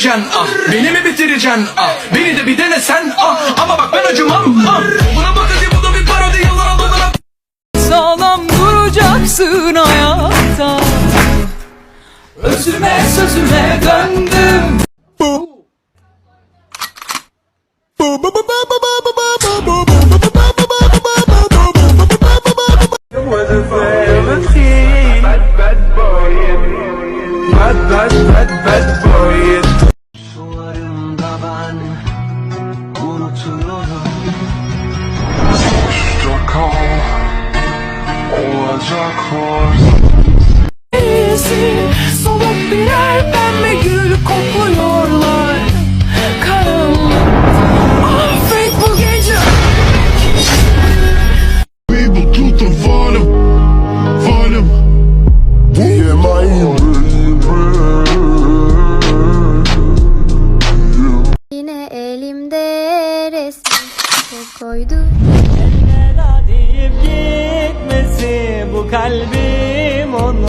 bitireceksin ah. Beni mi bitireceksin ah. Beni de bir denesen ah. Ama bak ben acımam ah. Buna bak hadi bu da bir parodi yalana dolana Sağlam duracaksın hayatta Özüme sözüme döndüm Sularımda ben unutuyorum. Hoşça kal Olacaklar Birisi soluk birer pembe gül kokluyorlar Karanlık Affet bu gece People to the volume Volume. Yeah my resmi koydu. deyip gitmesi bu kalbim onu